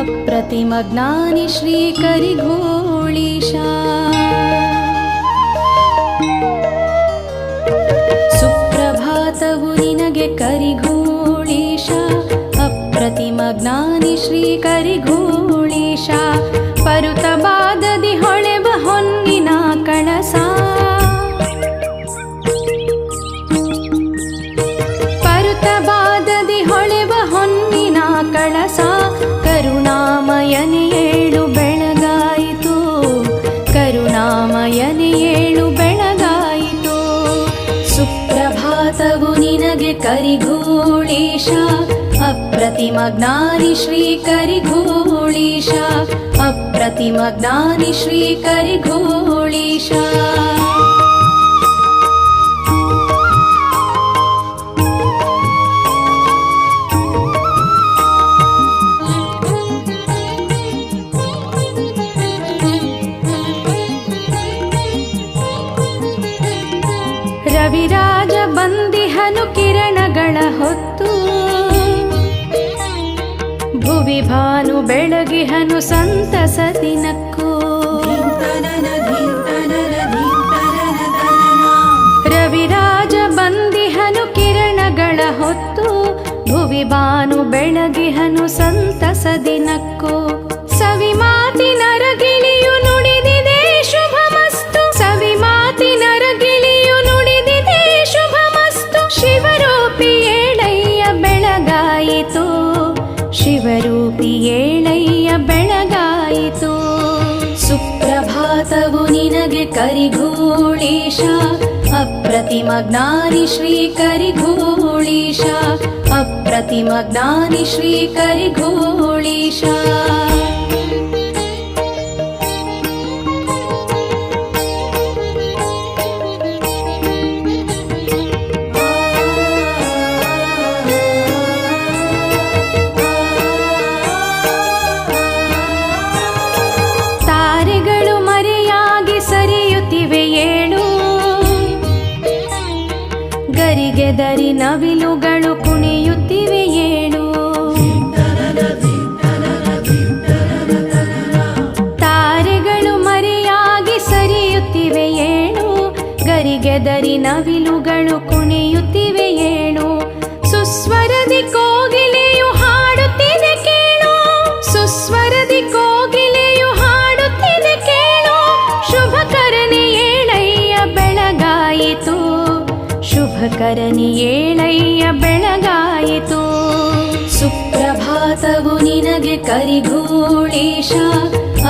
ಅಪ್ರತಿಮಜ್ಞಾನಿ ಶ್ರೀಕರಿಘೋಳೀಶ ಸುಪ್ರಭಾತವು ನಿನಗೆ ಕರಿಘೋಳೀಶ. ಅಪ್ರತಿಮಜ್ಞಾನಿ ಶ್ರೀಕರಿಘೋಳೀಶ ಪರುತಬಾದದಿ ी श्रीकरि गोळीशा अप्रतिमज्ञानी श्रीकरि किरणगण हनुकिरणगण ಶ್ರೀ ಕರಿಘೋಳೀಶ ರವಿರಾಜ ಬಂದಿಹನು ಕಿರಣಗಳ ಹೊತ್ತು ಭುವಿ ಭಾನು ಬೆಳಗಿಹನು ಸಂತಸದಿ ನಕ್ಕು ರವಿರಾಜ ಬಂದಿಹನು ಕಿರಣಗಳ ಹೊತ್ತು ಭುವಿ ಭಾನು ಬೆಳಗಿಹನು ಸಂತಸ ನಕ್ಕು करि अप्रतिमग्नानि अप्रतिम अप्रतिमग्नानि श्री ಗರಿಗೆದರಿ ನವಿಲುಗಳು ಕುಣಿಯುತ್ತಿವೆ ಏಳು. ತಾರೆಗಳು ಮರೆಯಾಗಿ ಸರಿಯುತ್ತಿವೆ ಏಳು. ಗರಿಗೆದರಿ ನವಿಲುಗಳು ಕುಣಿಯುತ್ತಿವೆ ಏಳು. ಸುಸ್ವರದಿ ಕೋಗಿಲೆಯು ಶುಭಕರನಿ ಏಳಯ್ಯ ಬೆಳಗಾಯಿತು. ಸುಪ್ರಭಾತವು ನಿನಗೆ ಕರಿಗೂಳೀಶ.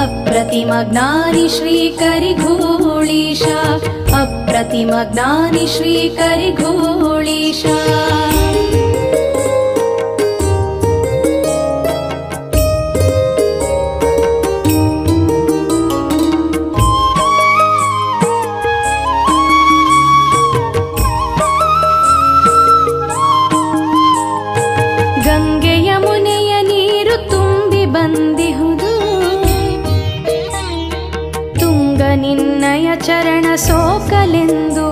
ಅಪ್ರತಿಮ ಜ್ಞಾನಿ ಶ್ರೀ ಕರಿಗೂಳೀಶ. ಅಪ್ರತಿಮ ಜ್ಞಾನಿ ಶ್ರೀ ಕರಿಘೋಳೀಶ ತುಂಗ ನಿನ್ನಯ ಚರಣ ಸೋಕಲೆಂದು.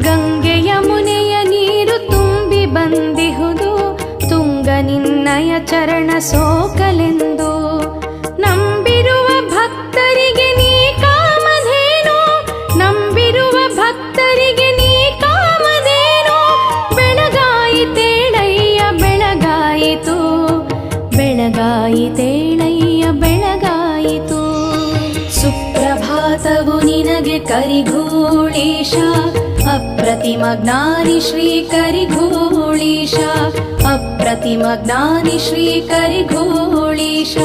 ಗಂಗೆಯ ಮುನೆಯ ನೀರು ತುಂಬಿ ಬಂದಿಹುದು ತುಂಗ ನಿನ್ನಯ ಚರಣ ಸೋಕಲೆಂದು. ಬೆಳಗಾಯಿತೇಳಯ್ಯ ಬೆಳಗಾಯಿತು. ಸುಪ್ರಭಾತವು ನಿನಗೆ ಕರಿಘೋಳೀಶ ಅಪ್ರತಿಮ ಜ್ಞಾನಿ ಶ್ರೀ ಕರಿಘೋಳೀಶ ಅಪ್ರತಿಮ ಜ್ಞಾನಿ ಶ್ರೀ ಕರಿಘೋಳೀಶ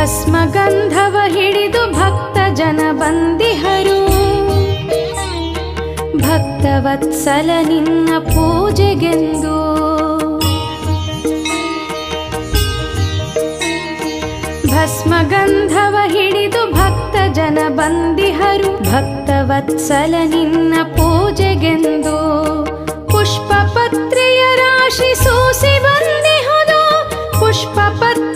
ಭಸ್ಮಗಂಧವ ಹಿಡಿದು ಭಕ್ತ ಜನ ಬಂದಿಹರು. ಭಕ್ತವತ್ಸಲ ನಿನ್ನ ಪೂಜೆಗೆಂದು. ಭಸ್ಮಗಂಧವ ಹಿಡಿದು ಭಕ್ತ ಜನ ಬಂದಿಹರು. ಭಕ್ತವತ್ಸಲ ನಿನ್ನ ಪೂಜೆಗೆಂದು. ಪುಷ್ಪಪತ್ರೆಯ ರಾಶಿ ಸೂಸಿ ಬಂದಿಹುದು ಪುಷ್ಪಪತ್ರ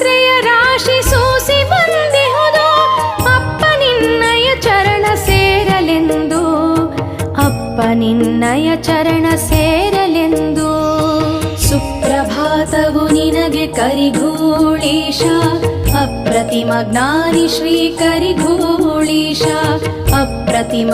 हरि घोणि अप्रतिम ज्ञानी श्रीकरि घोळिशा अप्रतिम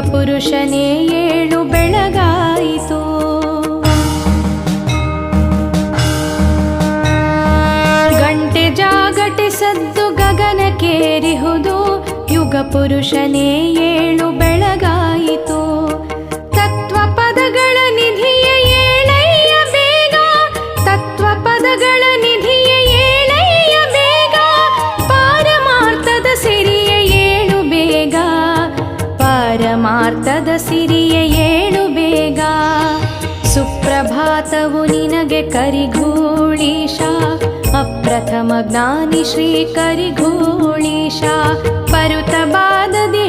ಪುರುಷನೇ ಏಳು ಬೆಳಗಾಯಿತು. ಗಂಟೆ ಜಾಗಟೆ ಸದ್ದು ಗಗನಕ್ಕೇರಿಹುದು. ಯುಗ ಪುರುಷನೇ ಪಾರಮಾರ್ಥದ ಸಿರಿಯ ಏಳು ಬೇಗ. ಸುಪ್ರಭಾತವು ನಿನಗೆ ಕರಿಘೋಳೀಶ ಅಪ್ರಥಮ ಜ್ಞಾನಿ ಶ್ರೀ ಕರಿಘೋಳೀಶ ಪರುತ ಬಾದದಿ